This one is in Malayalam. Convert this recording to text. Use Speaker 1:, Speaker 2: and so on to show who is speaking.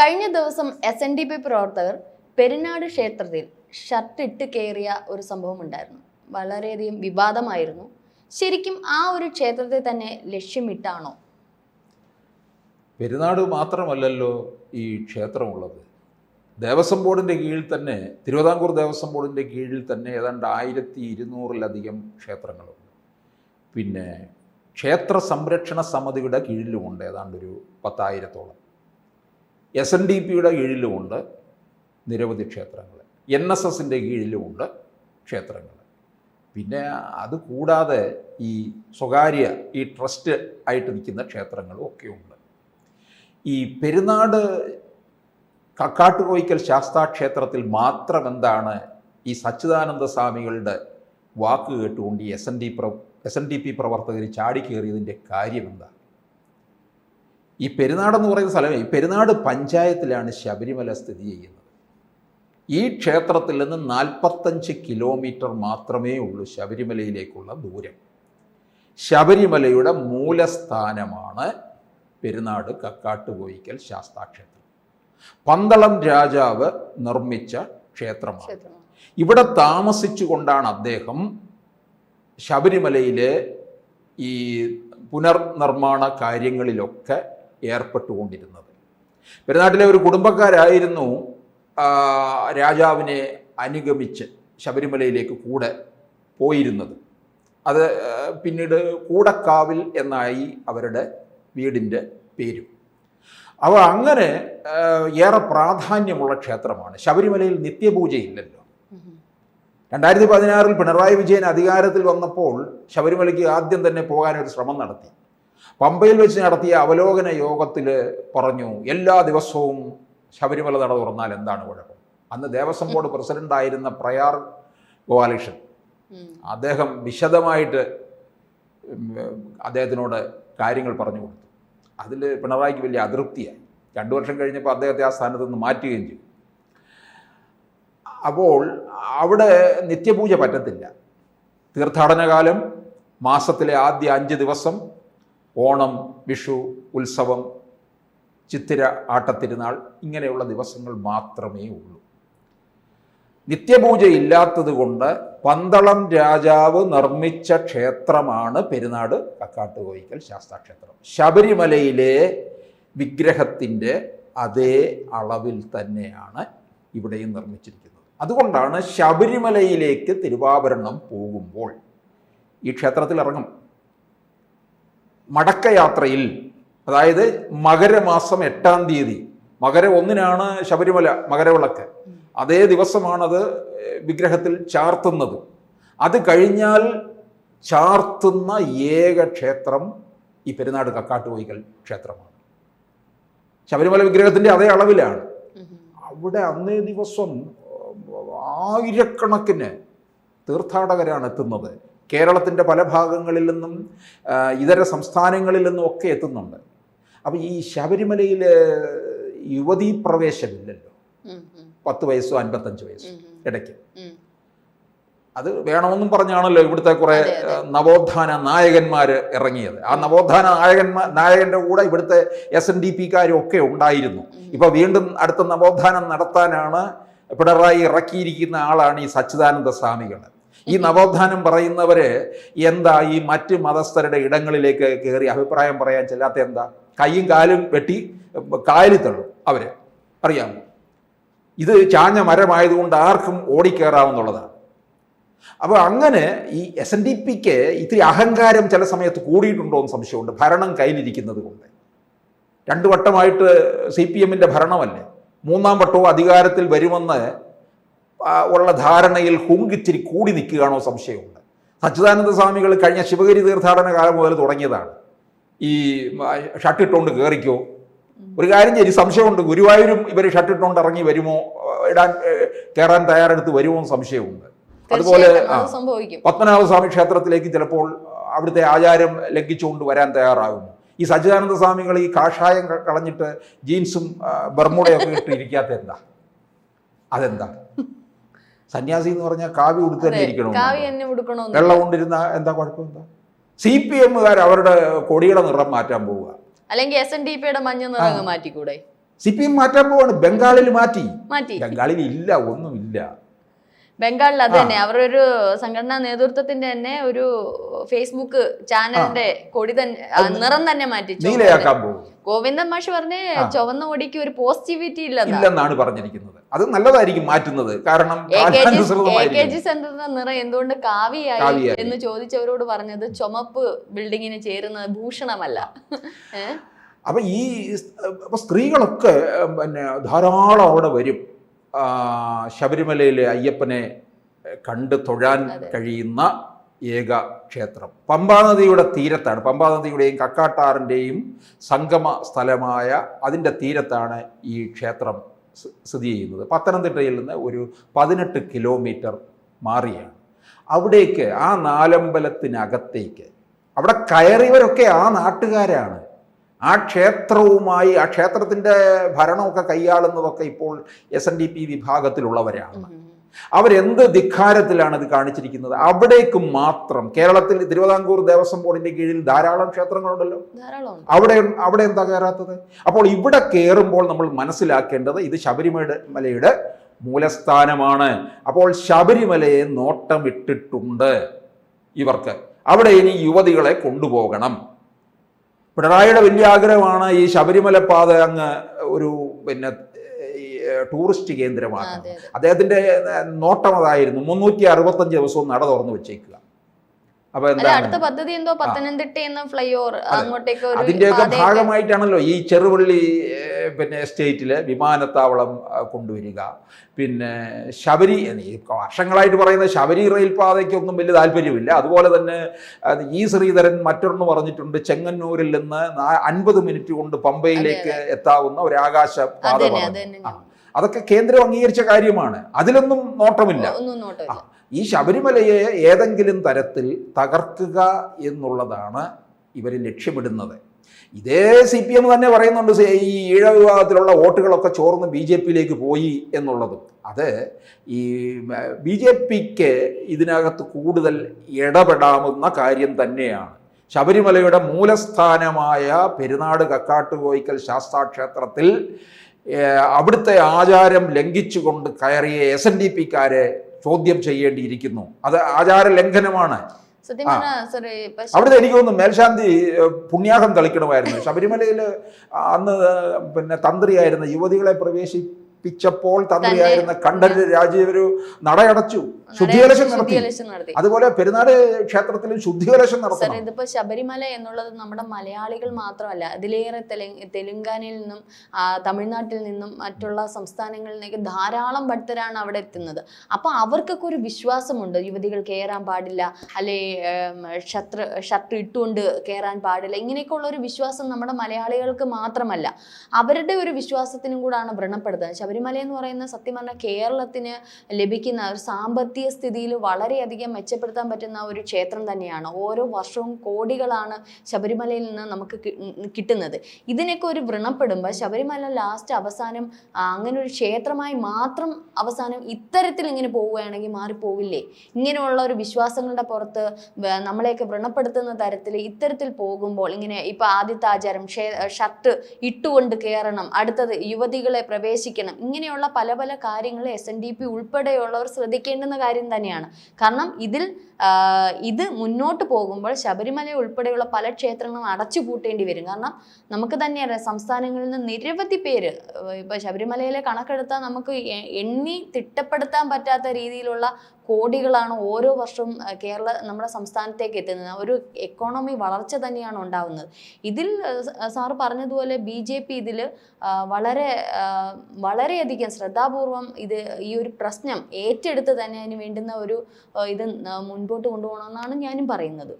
Speaker 1: കഴിഞ്ഞ ദിവസം എസ് എൻ ഡി പി പ്രവർത്തകർ പെരുന്നാട് ക്ഷേത്രത്തിൽ ഷർട്ട് ഇട്ട് കയറിയ ഒരു സംഭവം ഉണ്ടായിരുന്നു. വളരെയധികം വിവാദമായിരുന്നു. ശരിക്കും ആ ഒരു ക്ഷേത്രത്തെ തന്നെ ലക്ഷ്യമിട്ടാണോ?
Speaker 2: പെരുന്നാട് മാത്രമല്ലല്ലോ ഈ ക്ഷേത്രമുള്ളത്. ദേവസ്വം ബോർഡിന്റെ കീഴിൽ തന്നെ തിരുവിതാംകൂർ ദേവസ്വം ബോർഡിന്റെ കീഴിൽ തന്നെ ഏതാണ്ട് ആയിരത്തി ഇരുന്നൂറിലധികം ക്ഷേത്രങ്ങളുണ്ട്. പിന്നെ ക്ഷേത്ര സംരക്ഷണ സമിതിയുടെ കീഴിലുമുണ്ട് ഏതാണ്ട് ഒരു പത്തായിരത്തോളം. എസ് എൻ ഡി പിയുടെ കീഴിലുമുണ്ട് നിരവധി ക്ഷേത്രങ്ങൾ. എൻ എസ് എസിന്റെ കീഴിലുമുണ്ട് ക്ഷേത്രങ്ങൾ. പിന്നെ അത് കൂടാതെ ഈ സ്വകാര്യ ഈ ട്രസ്റ്റ് ആയിട്ട് നിൽക്കുന്ന ക്ഷേത്രങ്ങളും ഒക്കെ ഉണ്ട് ഈ പെരുന്നാട് കക്കാട്ടുകോയിക്കൽ ശാസ്താ ക്ഷേത്രത്തിൽ മാത്രം എന്താണ് ഈ സച്ചിദാനന്ദ സ്വാമികളുടെ വാക്ക് കേട്ടുകൊണ്ട് എസ് എൻ ഡി പ്ര എസ് എൻ ഡി പി പ്രവർത്തകർ ചാടിക്കേറിയതിന്റെ കാര്യം എന്താ ഈ പെരുന്നാടെന്ന് പറയുന്ന സ്ഥലമേ ഈ പെരുന്നാട് പഞ്ചായത്തിലാണ് ശബരിമല സ്ഥിതി ചെയ്യുന്നത്. ഈ ക്ഷേത്രത്തിൽ നിന്ന് നാൽപ്പത്തഞ്ച് കിലോമീറ്റർ മാത്രമേ ഉള്ളൂ ശബരിമലയിലേക്കുള്ള ദൂരം. ശബരിമലയുടെ മൂലസ്ഥാനമാണ് പെരുന്നാട് കക്കാട്ടുകോയിക്കൽ ശാസ്താക്ഷേത്രം. പന്തളം രാജാവ് നിർമ്മിച്ച ക്ഷേത്രമാണ്.
Speaker 1: ക്ഷേത്രമാണ്.
Speaker 2: ഇവിടെ താമസിച്ചുകൊണ്ടാണ് അദ്ദേഹം ശബരിമലയിലെ ഈ പുനർനിർമ്മാണ കാര്യങ്ങളിലൊക്കെ ഏർപ്പെട്ടുകൊണ്ടിരുന്നത്. പെരുന്നാട്ടിലെ ഒരു കുടുംബക്കാരായിരുന്നു രാജാവിനെ അനുഗമിച്ച് ശബരിമലയിലേക്ക് കൂടെ പോയിരുന്നത്. അത് പിന്നീട് കൂടക്കാവിൽ എന്നായി അവരുടെ വീടിന്റെ പേരും. അവ അങ്ങനെ ഏറെ പ്രാധാന്യമുള്ള ക്ഷേത്രമാണ്. ശബരിമലയിൽ നിത്യപൂജയില്ലല്ലോ. രണ്ടായിരത്തി പതിനാറിൽ പിണറായി വിജയൻ അധികാരത്തിൽ വന്നപ്പോൾ ശബരിമലയ്ക്ക് ആദ്യം തന്നെ പോകാനൊരു ശ്രമം നടത്തി. പമ്പയിൽ വെച്ച് നടത്തിയ അവലോകന യോഗത്തിൽ പറഞ്ഞു എല്ലാ ദിവസവും ശബരിമല നട തുറന്നാൽ എന്താണ് കുഴപ്പം? അന്ന് ദേവസ്വം ബോർഡ് പ്രസിഡന്റായിരുന്ന പ്രയാർ ഗോപാലകൃഷ്ണൻ. അദ്ദേഹം വിശദമായിട്ട് അദ്ദേഹത്തിനോട് കാര്യങ്ങൾ പറഞ്ഞു കൊടുത്തു. അതിൽ പിണറായിക്ക് വലിയ അതൃപ്തിയായി. രണ്ടു വർഷം കഴിഞ്ഞപ്പോൾ അദ്ദേഹത്തെ ആ സ്ഥാനത്ത് നിന്ന് മാറ്റുകയും ചെയ്തു. അപ്പോൾ അവിടെ നിത്യപൂജ പറ്റത്തില്ല. തീർത്ഥാടനകാലം മാസത്തിലെ ആദ്യ അഞ്ച് ദിവസം ഓണം വിഷു ഉത്സവം ചിത്തിര ആട്ടത്തിരുന്നാൾ ഇങ്ങനെയുള്ള ദിവസങ്ങൾ മാത്രമേ ഉള്ളൂ. നിത്യപൂജ ഇല്ലാത്തത് കൊണ്ട് പന്തളം രാജാവ് നിർമ്മിച്ച ക്ഷേത്രമാണ് പെരുന്നാട് കക്കാട്ടുകോയിക്കൽ ശാസ്താക്ഷേത്രം. ശബരിമലയിലെ വിഗ്രഹത്തിന്റെ അതേ അളവിൽ തന്നെയാണ് ഇവിടെയും നിർമ്മിച്ചിരിക്കുന്നത്. അതുകൊണ്ടാണ് ശബരിമലയിലേക്ക് തിരുവാഭരണം പോകുമ്പോൾ ഈ ക്ഷേത്രത്തിൽ ഇറങ്ങും. മടക്കയാത്രയിൽ അതായത് മകരമാസം എട്ടാം തീയതി മകര ഒന്നിനാണ് ശബരിമല മകരവിളക്ക്. അതേ ദിവസമാണത് വിഗ്രഹത്തിൽ ചാർത്തുന്നത്. അത് കഴിഞ്ഞാൽ ചാർത്തുന്ന ഏക ക്ഷേത്രം ഈ പെരുന്നാട് കക്കാട്ടുപോയിക്കൽ ക്ഷേത്രമാണ്. ശബരിമല വിഗ്രഹത്തിന്റെ അതേ അളവിലാണ്. അവിടെ അന്നേ ദിവസം ആയിരക്കണക്കിന് തീർത്ഥാടകരാണ് എത്തുന്നത്. കേരളത്തിന്റെ പല ഭാഗങ്ങളിൽ നിന്നും ഇതര സംസ്ഥാനങ്ങളിൽ നിന്നും ഒക്കെ എത്തുന്നുണ്ട്. അപ്പോൾ ഈ ശബരിമലയിൽ യുവതീ പ്രവേശമില്ലല്ലോ. പത്ത് വയസ്സോ അൻപത്തഞ്ച് വയസ്സോ ഇടയ്ക്ക്. അത് വേണമെന്നും പറഞ്ഞാണല്ലോ ഇവിടുത്തെ കുറേ. നവോത്ഥാന നായകന്മാർ ഇറങ്ങിയത്. ആ നവോത്ഥാന നായകന്മാർ നായകന്റെ കൂടെ ഇവിടുത്തെ എസ് എൻ ഡി പിക്കാരും ഒക്കെ ഉണ്ടായിരുന്നു. ഇപ്പൊ വീണ്ടും അടുത്ത നവോത്ഥാനം നടത്താനാണ് പിണറായി ഇറക്കിയിരിക്കുന്ന ആളാണ് ഈ സച്ചിദാനന്ദ സ്വാമികൾ ഈ നവോത്ഥാനം പറയുന്നവര് എന്താ ഈ മറ്റ് മതസ്ഥരുടെ ഇടങ്ങളിലേക്ക് കയറി അഭിപ്രായം പറയാൻ ചെല്ലാത്ത എന്താ? കൈയും കാലും വെട്ടി കായലിൽ തള്ളും അവർ. അറിയാമോ? ഇത് ചാഞ്ഞ മരമായതുകൊണ്ട് ആർക്കും ഓടിക്കയറാവുന്നുള്ളതാണ് അപ്പോൾ അങ്ങനെ ഈ എസ് എൻ ഡി പിക്ക് ഇത്തിരി അഹങ്കാരം ചില സമയത്ത് കൂടിയിട്ടുണ്ടോ എന്ന് സംശയമുണ്ട്. ഭരണം കയ്യിലിരിക്കുന്നത് കൊണ്ട്. രണ്ടു വട്ടമായിട്ട് സി പി എമ്മിന്റെ ഭരണമല്ലേ? മൂന്നാം വട്ടവും അധികാരത്തിൽ വരുമെന്ന് ഉള്ള ധാരണയിൽ ഹുങ്കിച്ചിരി കൂടി നിൽക്കുകയാണോ സംശയമുണ്ട്. സച്ചിദാനന്ദ സ്വാമികൾ കഴിഞ്ഞ ശിവഗിരി തീർത്ഥാടന കാലം മുതൽ തുടങ്ങിയതാണ്. ഈ ഷട്ടിട്ടുകൊണ്ട് കയറിക്കോ ഒരു കാര്യം ചെയ്യും സംശയമുണ്ട്. ഗുരുവായൂരും ഇവർ ഷട്ടിട്ടുകൊണ്ട് ഇറങ്ങി വരുമോ? ഇടാൻ കയറാൻ തയ്യാറെടുത്ത് വരുമോ എന്ന് സംശയമുണ്ട്. അതുപോലെ
Speaker 1: പത്മനാഭ
Speaker 2: സ്വാമി
Speaker 1: അത്
Speaker 2: പത്മനാഭസ്വാമി ക്ഷേത്രത്തിലേക്ക് ചിലപ്പോൾ അവിടുത്തെ ആചാരം ലംഘിച്ചുകൊണ്ട് വരാൻ തയ്യാറാകും ഈ സച്ചിദാനന്ദ സ്വാമികൾ ഈ കാഷായം കളഞ്ഞിട്ട് ജീൻസും ബർമുടയൊക്കെ ഇട്ടിരിക്കാത്ത എന്താ? അതെന്താ? സന്യാസി എന്ന് പറഞ്ഞാൽ കാവി ഉടുത്ത് തന്നെ ഇരിക്കണം?
Speaker 1: കാവ്യ
Speaker 2: വെള്ളം കൊണ്ടിരുന്ന എന്താ കുഴപ്പമെന്താ? സി പി എമ്മുകാർ അവരുടെ കൊടിയുടെ നിറം മാറ്റാൻ പോവുക.
Speaker 1: അല്ലെങ്കിൽ എസ് എൻ ഡി പിയുടെ മഞ്ഞ നിറം മാറ്റിക്കൂടെ?
Speaker 2: സി പി എം മാറ്റാൻ പോവാണ്. ബംഗാളിൽ മാറ്റി.
Speaker 1: മാറ്റി.
Speaker 2: ബംഗാളിൽ ഇല്ല ഒന്നുമില്ല.
Speaker 1: ബംഗാളിൽ അത് തന്നെ. അവരുടെ ഒരു സംഘടനാ നേതൃത്വത്തിന്റെ തന്നെ ഒരു ഫേസ്ബുക്ക് ചാനലിന്റെ കൊടി തന്നെ നിറം തന്നെ മാറ്റി ഗോവിന്ദൻ മാഷ് പറഞ്ഞ് ചുവന്ന കൊടിക്ക് ഒരു പോസിറ്റിവിറ്റി ഇല്ലെന്നാ.
Speaker 2: ഇല്ലെന്നാണ് പറഞ്ഞിരിക്കുന്നത്. അത് നല്ലതായിരിക്കും മാറ്റുന്നത്. കാരണം.
Speaker 1: സെന്ററിന്റെ നിറം എന്തുകൊണ്ട് കാവിയായി. എന്ന് ചോദിച്ചവരോട് പറഞ്ഞത് ചുമപ്പ് ബിൽഡിങ്ങിന് ചേരുന്നത് ഭൂഷണമല്ല?
Speaker 2: അപ്പൊ ഈ സ്ത്രീകളൊക്കെ പിന്നെ ധാരാളം അവിടെ വരും. ശബരിമലയിലെ അയ്യപ്പനെ കണ്ട് തൊഴാൻ കഴിയുന്ന ഏക ക്ഷേത്രം. പമ്പാനദിയുടെ തീരത്താണ്. പമ്പാനദിയുടെയും കക്കാട്ടാറിന്റെയും സംഗമ സ്ഥലമായ അതിന്റെ തീരത്താണ് ഈ ക്ഷേത്രം സ്ഥിതി ചെയ്യുന്നത്. പത്തനംതിട്ടയിൽ നിന്ന് ഒരു പതിനെട്ട് കിലോമീറ്റർ മാറിയാണ്. അവിടേക്ക് ആ നാലമ്പലത്തിനകത്തേക്ക് അവിടെ കയറിയവരൊക്കെ ആ നാട്ടുകാരാണ്. ആ ക്ഷേത്രവുമായി ആ ക്ഷേത്രത്തിന്റെ ഭരണമൊക്കെ കൈയാളുന്നതൊക്കെ ഇപ്പോൾ എസ് എൻ ഡി പി വിഭാഗത്തിലുള്ളവരാണ്. അവരെന്ത് ധിക്കാരത്തിലാണ് ഇത് കാണിച്ചിരിക്കുന്നത്? അവിടേക്ക് മാത്രം കേരളത്തിൽ തിരുവിതാംകൂർ ദേവസ്വം ബോർഡിന്റെ കീഴിൽ ധാരാളം ക്ഷേത്രങ്ങളുണ്ടല്ലോ. അവിടെ അവിടെ എന്താ കയറാത്തത്? അപ്പോൾ ഇവിടെ കയറുമ്പോൾ നമ്മൾ മനസ്സിലാക്കേണ്ടത് ഇത് ശബരിമല മലയുടെ മൂലസ്ഥാനമാണ്. അപ്പോൾ ശബരിമലയെ നോട്ടം നോട്ടമിട്ടിട്ടുണ്ട് ഇവർക്ക്. അവിടെ ഇനി യുവതികളെ കൊണ്ടുപോകണം. പിണറായിയുടെ വലിയ ആഗ്രഹമാണ് ഈ ശബരിമല പാത അങ്ങ് ഒരു പിന്നെ ടൂറിസ്റ്റ്
Speaker 1: കേന്ദ്രമാണ്.
Speaker 2: അദ്ദേഹത്തിന്റെ നോട്ടം അതായിരുന്നു മുന്നൂറ്റി അറുപത്തഞ്ച് ദിവസവും നട തുറന്നു വെച്ചേക്കുക. അപ്പൊ
Speaker 1: അടുത്ത പദ്ധതി എന്തോ പത്തനംതിട്ട എന്ന ഫ്ലൈ ഓവർ അങ്ങോട്ടേക്ക്
Speaker 2: അതിന്റെയൊക്കെ ഭാഗമായിട്ടാണല്ലോ ഈ ചെറുവള്ളി പിന്നെ എസ്റ്റേറ്റിൽ വിമാനത്താവളം കൊണ്ടുവരിക. പിന്നെ ശബരി ഈ വർഷങ്ങളായിട്ട് പറയുന്ന ശബരി റെയിൽപാതയ്ക്കൊന്നും വലിയ താല്പര്യമില്ല. അതുപോലെ തന്നെ ഈ ശ്രീധരൻ മറ്റൊന്ന് പറഞ്ഞിട്ടുണ്ട് ചെങ്ങന്നൂരിൽ നിന്ന് അൻപത് മിനിറ്റ് കൊണ്ട് പമ്പയിലേക്ക് എത്താവുന്ന ഒരു ആകാശ പാത. അതൊക്കെ കേന്ദ്രം അംഗീകരിച്ച കാര്യമാണ്. അതിലൊന്നും നോട്ടമില്ല. ഈ ശബരിമലയെ ഏതെങ്കിലും തരത്തിൽ തകർക്കുക എന്നുള്ളതാണ് ഇവർ ലക്ഷ്യമിടുന്നത്. ഇതേ സി പി എം തന്നെ പറയുന്നുണ്ട് ഈ ഈഴ വിഭാഗത്തിലുള്ള വോട്ടുകളൊക്കെ ചോർന്ന് ബി ജെ പിയിലേക്ക് പോയി എന്നുള്ളത്. അത് ഈ ബി ജെ പിക്ക് ഇതിനകത്ത് കൂടുതൽ ഇടപെടാവുന്ന കാര്യം തന്നെയാണ്. ശബരിമലയുടെ മൂലസ്ഥാനമായ പെരുന്നാട് ശാസ്താക്ഷേത്രത്തിൽ ക്ഷേത്രത്തിൽ അവിടുത്തെ ആചാരം ലംഘിച്ചുകൊണ്ട് കയറിയ എസ് എൻ ഡി പിക്കാരെ ചോദ്യം ചെയ്യേണ്ടിയിരിക്കുന്നു. അത് ആചാര ലംഘനമാണ് അവിടുത്തെ എനിക്ക് തോന്നുന്നു മേൽശാന്തി പുണ്യാഹം തളിക്കണമായിരുന്നു ശബരിമലയിൽ അന്ന് പിന്നെ തന്ത്രിയായിരുന്ന യുവതികളെ പ്രവേശിപ്പിച്ചപ്പോൾ തന്ത്രിയായിരുന്ന കണ്ഠര് രാജീവര് നടയടച്ചു ശുദ്ധികലശം നടത്തി. അതുപോലെ പെരുന്നാട് ക്ഷേത്രത്തിൽ ശുദ്ധികലശം നടത്തണം.
Speaker 1: ഇതിപ്പോ ശബരിമല എന്നുള്ളത് നമ്മുടെ മലയാളികൾ മാത്രമല്ല അതിലേറെ തെലുങ്കാനിൽ തെലുങ്കാനയിൽ നിന്നും തമിഴ്നാട്ടിൽ നിന്നും മറ്റുള്ള സംസ്ഥാനങ്ങളിൽ നിന്നൊക്കെ ധാരാളം ഭക്തരാണ് അവിടെ എത്തുന്നത്. അപ്പൊ അവർക്കൊക്കെ ഒരു വിശ്വാസമുണ്ട് യുവതികൾ കയറാൻ പാടില്ല അല്ലെ ഷർട്ട് ഷർട്ട് ഇട്ടുകൊണ്ട് കയറാൻ പാടില്ല ഇങ്ങനെയൊക്കെ ഉള്ള ഒരു വിശ്വാസം നമ്മുടെ മലയാളികൾക്ക് മാത്രമല്ല. അവരുടെ ഒരു വിശ്വാസത്തിനും കൂടാണ് വ്രണപ്പെടുന്നത്. ശബരിമല എന്ന് പറയുന്ന സത്യം പറഞ്ഞാൽ കേരളത്തിന് ലഭിക്കുന്ന ഒരു സാമ്പത്തിക സ്ഥിതിയിൽ വളരെയധികം മെച്ചപ്പെടുത്താൻ പറ്റുന്ന ഒരു ക്ഷേത്രം തന്നെയാണ്. ഓരോ വർഷവും കോടികളാണ് ശബരിമലയിൽ നിന്ന് നമുക്ക് കിട്ടുന്നത്. ഇതിനൊക്കെ ഒരു വ്രണപ്പെടുമ്പോൾ ശബരിമല ലാസ്റ്റ് അവസാനം അങ്ങനെ ഒരു ക്ഷേത്രമായി മാത്രം അവസാനം ഇത്തരത്തിൽ ഇങ്ങനെ പോവുകയാണെങ്കിൽ മാറിപ്പോവില്ലേ? ഇങ്ങനെയുള്ള ഒരു വിശ്വാസങ്ങളുടെ പുറത്ത് നമ്മളെയൊക്കെ വ്രണപ്പെടുത്തുന്ന തരത്തിൽ ഇത്തരത്തിൽ പോകുമ്പോൾ ഇങ്ങനെ ഇപ്പൊ ആദ്യത്തെ ആചാരം ഷർട്ട് ഇട്ടുകൊണ്ട് കയറണം അടുത്തത് യുവതികളെ പ്രവേശിക്കണം ഇങ്ങനെയുള്ള പല പല കാര്യങ്ങൾ എസ് എൻ ഡി പി ഉൾപ്പെടെയുള്ളവർ ശ്രദ്ധിക്കേണ്ടുന്ന കാര്യം തന്നെയാണ്. കാരണം ഇതിൽ ഇത് മുന്നോട്ട് പോകുമ്പോൾ ശബരിമല ഉൾപ്പെടെയുള്ള പല ക്ഷേത്രങ്ങളും അടച്ചു പൂട്ടേണ്ടി വരും. കാരണം നമുക്ക് തന്നെ സംസ്ഥാനങ്ങളിൽ നിന്ന് നിരവധി പേര് ഇപ്പൊ ശബരിമലയിലെ കണക്കെടുത്താൽ നമുക്ക് എണ്ണി തിട്ടപ്പെടുത്താൻ പറ്റാത്ത രീതിയിലുള്ള കോടികളാണ് ഓരോ വർഷവും കേരള നമ്മുടെ സംസ്ഥാനത്തേക്ക് എത്തുന്നത്. ഒരു എക്കോണമി വളർച്ച തന്നെയാണ് ഉണ്ടാവുന്നത്. ഇതിൽ സാറ് പറഞ്ഞതുപോലെ ബി ജെ പി ഇതിൽ വളരെ വളരെയധികം ശ്രദ്ധാപൂർവം ഇത് ഈ ഒരു പ്രശ്നം ഏറ്റെടുത്ത് തന്നെ അതിന് വേണ്ടുന്ന ഒരു ഇത് ആ, മുൻപോട്ട് കൊണ്ടുപോകണമെന്നാണ് ഞാനും പറയുന്നത്.